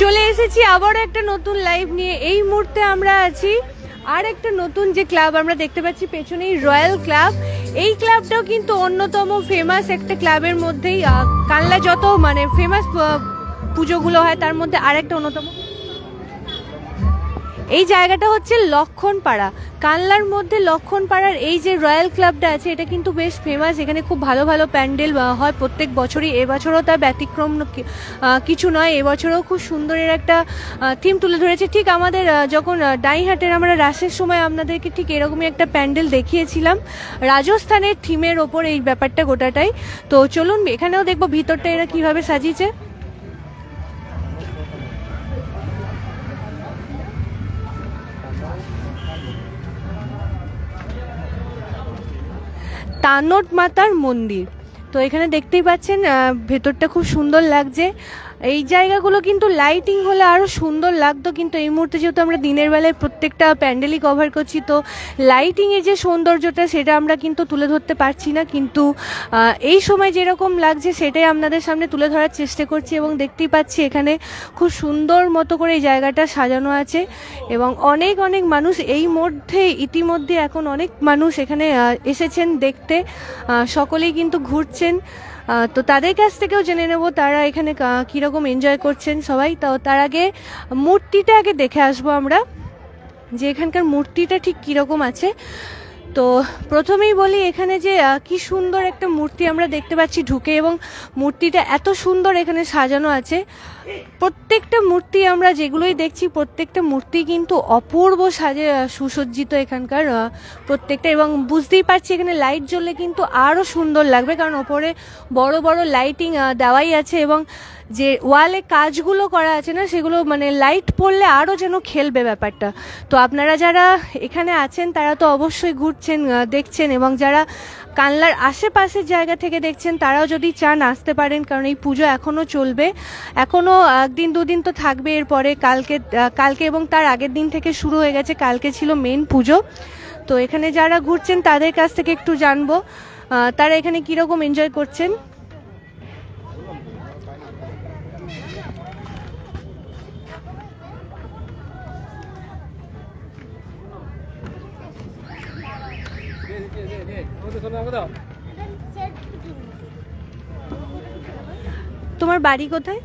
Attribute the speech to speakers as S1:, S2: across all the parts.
S1: চলে এসেছি আবার একটা নতুন লাইভ নিয়ে। এই মুহূর্তে আমরা আছি আর একটা নতুন যে ক্লাব আমরা দেখতে পাচ্ছি, পেছনেই রয়্যাল ক্লাব এই ক্লাবটাও কিন্তু অন্যতম ফেমাস একটা ক্লাবের মধ্যেই কানলা যত মানে ফেমাস পুজোগুলো হয়, তার মধ্যে আর একটা অন্যতম। এই জায়গাটা হচ্ছে লক্ষণপাড়া। কানলার মধ্যে লক্ষণপাড়ার এই যে রয়্যাল ক্লাবটা আছে, এটা কিন্তু বেশ ফেমাস এখানে খুব ভালো ভালো প্যান্ডেল হয় প্রত্যেক বছরই। এবছরও তার ব্যতিক্রম কিছু নয়। এবছরও খুব সুন্দরের একটা থিম তুলে ধরেছে। ঠিক আমাদের যখন ডাইহাটের আমরা রাসের সময় আপনাদেরকে ঠিক এরকমই একটা প্যান্ডেল দেখিয়েছিলাম। রাজস্থানের থিমের ওপর এই ব্যাপারটা গোটাটাই। তো চলুন, এখানেও দেখব ভিতরটা এরা কীভাবে সাজিয়েছে। তানট মাতার মন্দির। তো এখানে দেখতেই পাচ্ছেন ভেতরটা খুব সুন্দর লাগছে। এই জায়গাগুলো কিন্তু লাইটিং হলে আরও সুন্দর লাগতো, কিন্তু এই মুহূর্তে যেহেতু আমরা দিনের বেলায় প্রত্যেকটা প্যান্ডেলই কভার করছি, তো লাইটিংয়ের যে সৌন্দর্যটা সেটা আমরা কিন্তু তুলে ধরতে পারছি না, কিন্তু এই সময় যেরকম লাগছে সেটাই আপনাদের সামনে তুলে ধরার চেষ্টা করছি এবং দেখতেই পাচ্ছি এখানে খুব সুন্দর মতো করে এই জায়গাটা সাজানো আছে এবং অনেক অনেক মানুষ এই মধ্যে, ইতিমধ্যে এখন অনেক মানুষ এখানে এসেছেন দেখতে সকলেই কিন্তু ঘুরছেন। তো তাদের কাছ থেকেও জেনে নেব তারা এখানে কীরকম এনজয় করছেন সবাই। তো তার আগে মূর্তিটা আগে দেখে আসব আমরা যে এখানকার মূর্তিটা ঠিক কীরকম আছে। তো প্রথমেই বলি এখানে যে কি সুন্দর একটা মূর্তি আমরা দেখতে পাচ্ছি ঢুকে এবং মূর্তিটা এত সুন্দর এখানে সাজানো আছে। প্রত্যেকটা মূর্তি আমরা যেগুলোই দেখছি, প্রত্যেকটা মূর্তি কিন্তু অপূর্ব সাজে সুসজ্জিত এখানকার প্রত্যেকটা এবং বুঝতেই পারছি এখানে লাইট জ্বললে কিন্তু আরও সুন্দর লাগবে কারণ ওপরে বড় বড় লাইটিং দেওয়াই আছে এবং যে ওয়ালে কাজগুলো করা আছে না, সেগুলো মানে লাইট পড়লে আরও যেন খেলবে ব্যাপারটা। তো আপনারা যারা এখানে আছেন, তারা তো অবশ্যই ঘুরছেন দেখছেন এবং যারা কানলার আশেপাশের জায়গা থেকে দেখছেন, তারাও যদি চান আসতে পারেন, কারণ এই পুজো এখনও চলবে। এখনও একদিন, দুদিন তো থাকবে এরপরে, কালকে কালকে এবং তার আগের দিন থেকে শুরু হয়ে গেছে, কালকে ছিল মেন পুজো। তো এখানে যারা ঘুরছেন, তাদের কাছ থেকে একটু জানব। তারা এখানে কীরকম এনজয় করছেন? তোমার বাড়ি কোথায়?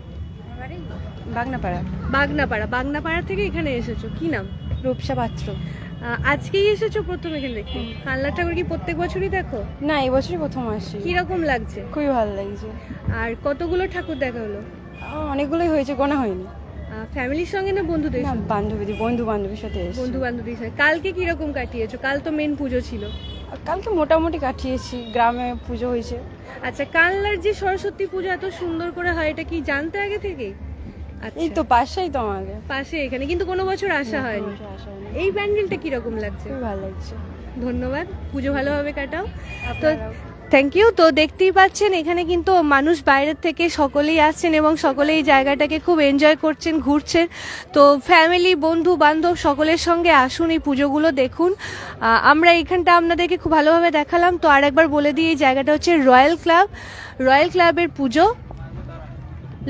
S2: বাগনাপাড়া।
S1: বাগনাপাড়া। বাগনাপাড়া থেকে এখানে এসেছ। কি নাম?
S2: রূপসা পাত্র।
S1: আজকেই এসেছ প্রথম এখানে দেখতে? কানলা ঠাকুর কি প্রত্যেক বছরই দেখো?
S2: না এবছরই প্রথম আসছি
S1: কীরকম লাগছে?
S2: খুবই ভালো লাগছে।
S1: আর কতগুলো ঠাকুর দেখা হলো?
S2: অনেকগুলোই হয়েছে গোনা হয়নি।
S1: ফ্যামিলির সঙ্গে না বন্ধুদের
S2: না? বান্ধবীদের বন্ধু বান্ধবীর সাথে
S1: বন্ধু বান্ধবীর সঙ্গে কালকে কীরকম কাটিয়েছো? কাল তো মেন পুজো ছিল।
S2: আর কালকে মোটামুটি কাটিয়েছি গ্রামে পুজো হয়েছে।
S1: আচ্ছা কানলার যে সরস্বতী পুজো এত সুন্দর করে হয় এটা কি জানতে আগে থেকে আচ্ছা।
S2: এই তো পাশেই তো আমাদের।
S1: পাশে এখানে কিন্তু কোনো বছর আসা হয়নি। এই প্যান্ডেলটা কীরকম লাগছে?
S2: ভালো লাগছে।
S1: ধন্যবাদ। পুজো ভালোভাবে কাটাও। তো। থ্যাংক ইউ তো দেখতেই পাচ্ছেন, এখানে কিন্তু মানুষ বাইরের থেকে সকলেই আসছেন এবং সকলে এই জায়গাটাকে খুব এনজয় করছেন, ঘুরছেন। তো ফ্যামিলি বন্ধু, বান্ধব সকলের সঙ্গে আসুন এই পুজোগুলো দেখুন। আমরা এইখানটা আপনাদেরকে খুব ভালোভাবে দেখালাম। তো আরেকবার বলে দিই, এই জায়গাটা হচ্ছে রয়্যাল ক্লাব রয়্যাল ক্লাবের পুজো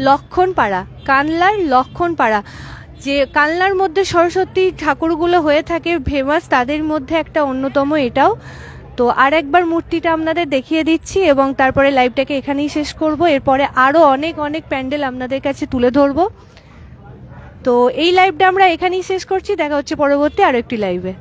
S1: লক্ষণপাড়া, কানলার লক্ষণপাড়া। যে কানলার মধ্যে সরস্বতী ঠাকুরগুলো হয়ে থাকে ফেমাস তাদের মধ্যে একটা অন্যতম এটাও। তো আর একবার মূর্তিটা আপনাদের দেখিয়ে দিচ্ছি এবং তারপরে লাইভটাকে এখানেই শেষ করব। এরপরে আরও অনেক অনেক প্যান্ডেল আপনাদের কাছে তুলে ধরবো। তো এই লাইভটা আমরা এখানেই শেষ করছি। দেখা হচ্ছে পরবর্তী আরও একটি লাইভে।